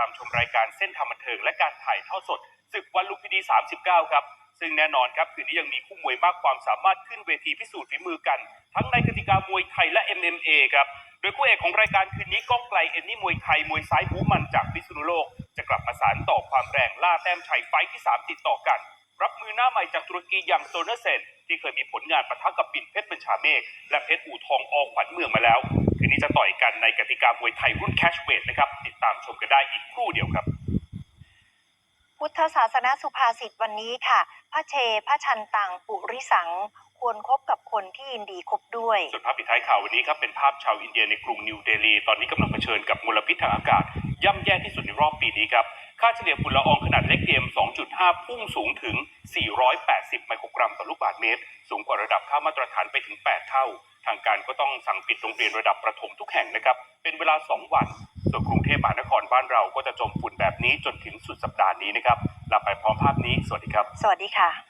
ตามชมรายการเส้นทางบันเทิงและการถ่ายทอดสดศึกวันลุมพินี 39 ครับ ซึ่งแน่นอนครับคืนนี้ยังมีคู่มวยมากความสามารถขึ้นเวทีพิสูจน์ฝีมือกัน ทั้งในกติกามวยไทยและ MMA ครับ โดยคู่เอกของรายการคืนนี้ก้องไกลเอ็นนี่มวยไทยมวยซ้ายบูมันจากพิษณุโลก จะกลับมาสานต่อความแรงล่าแต้มชัยไฟที่ 3 ติดต่อกัน รับมือหน้าใหม่จากตุรกีอย่างโซเนอร์เซนที่เคยมีผลงานปะทะกับปิ่นเพชรบัญชาเมฆและเพชรอู่ทองอขวัญเมืองมาแล้ว คืนนี้จะต่อยกันในกติกามวยไทยรุ่นแคชเวทนะครับ ติดตามชมกันได้อีกครู่เดียวครับ พุทธศาสนสุภาษิตวันนี้ค่ะ พระเช พระชันตัง ปุริสัง ควรคบกับคนที่ยินดีคบด้วย ส่วนภาพปิดท้ายข่าววันนี้ครับเป็นภาพชาวอินเดียในกรุงนิวเดลี ตอนนี้กำลังเผชิญกับมลพิษทางอากาศ ย่ำแย่ที่สุดในรอบปีนี้ครับค่าเฉลี่ยฝุ่นละอองขนาดเล็ก PM 2.5 พุ่งสูงถึง 480 ไมโครกรัมต่อลูกบาศก์เมตร สูงกว่าระดับค่ามาตรฐานไปถึง 8 เท่า ทางการก็ต้องสั่งปิดโรงเรียนระดับประถมทุกแห่งนะครับ เป็นเวลา 2 วัน ส่วนกรุงเทพมหานครบ้านเราก็จะจมฝุ่นแบบนี้จนถึงสุดสัปดาห์นี้นะครับลาไปพร้อมภาพนี้ สวัสดีครับ สวัสดีค่ะ